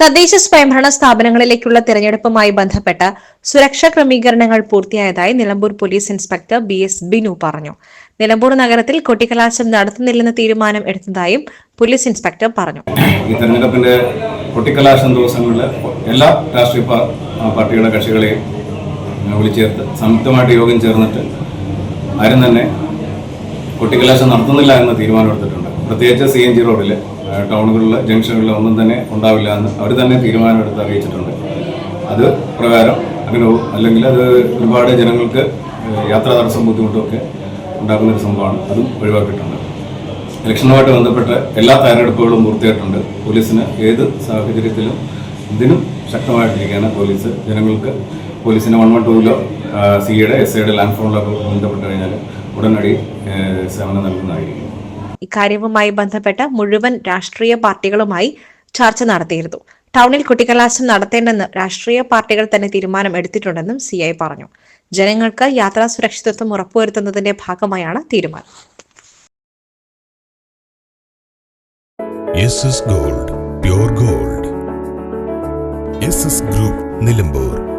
തദ്ദേശ സ്വയംഭരണ സ്ഥാപനങ്ങളിലേക്കുള്ള തിരഞ്ഞെടുപ്പുമായി ബന്ധപ്പെട്ട സുരക്ഷാ ക്രമീകരണങ്ങൾ പൂർത്തിയായതായി Nilambur police inspector B S Binu പറഞ്ഞു. നിലമ്പൂർ നഗരത്തിൽ കൊട്ടിക്കലാശം നടത്തുന്നില്ലെന്ന തീരുമാനം എടുത്തതായും പോലീസ് ഇൻസ്പെക്ടർ പറഞ്ഞു. ഈ തെരഞ്ഞെടുപ്പിന്റെ കൊട്ടിക്കലാശം ദിവസങ്ങളിൽ എല്ലാ രാഷ്ട്രീയ പാർട്ടിയുടെ കക്ഷികളെയും വിളിച്ചേർത്ത് സംയുക്തമായിട്ട് യോഗം ചേർന്നിട്ട് ആരും തന്നെ കൊട്ടിക്കലാശം നടത്തുന്നില്ല എന്ന തീരുമാനം എടുത്തിട്ടുണ്ട്. പ്രത്യേകിച്ച് സി എൻ ജി റോഡിൽ ടൗണുകളിൽ ജംഗ്ഷനുകളിൽ ഒന്നും തന്നെ ഉണ്ടാവില്ല എന്ന് അവർ തന്നെ തീരുമാനമെടുത്ത് അറിയിച്ചിട്ടുണ്ട്. അത് പ്രകാരം അങ്ങനെ അല്ലെങ്കിൽ അത് ഒരുപാട് ജനങ്ങൾക്ക് യാത്രാ തടസ്സം ബുദ്ധിമുട്ടുമൊക്കെ ഉണ്ടാക്കുന്ന ഒരു സംഭവമാണ്. അതും ഒഴിവാക്കിയിട്ടുണ്ട്. ഇലക്ഷനുമായിട്ട് ബന്ധപ്പെട്ട് എല്ലാ തയ്യാറെടുപ്പുകളും പൂർത്തിയായിട്ടുണ്ട്. പോലീസിന് ഏത് സാഹചര്യത്തിലും ഇതിനും ശക്തമായിട്ടിരിക്കുകയാണ് പോലീസ്. ജനങ്ങൾക്ക് പോലീസിന് വൺ വൺ ടൂവിലോ സിയുടെ എസ് ഐയുടെ ലാൻഡ് ഫോണിലൊക്കെ ബന്ധപ്പെട്ട് കഴിഞ്ഞാൽ ഉടനടി സേവനം നൽകുന്നതായിരിക്കും. ഇക്കാര്യവുമായി ബന്ധപ്പെട്ട് മുഴുവൻ രാഷ്ട്രീയ പാർട്ടികളുമായി ചർച്ച നടത്തിയിരുന്നു. ടൗണിൽ കുട്ടിക്കലാശം നടത്തേണ്ടെന്ന് രാഷ്ട്രീയ പാർട്ടികൾ തന്നെ തീരുമാനം എടുത്തിട്ടുണ്ടെന്നും സി ഐ പറഞ്ഞു. ജനങ്ങൾക്ക് യാത്രാ സുരക്ഷിതത്വം ഉറപ്പുവരുത്തുന്നതിന്റെ ഭാഗമായാണ് തീരുമാനം. Gold gold. ഗ്രൂപ്പ് നിലമ്പൂർ.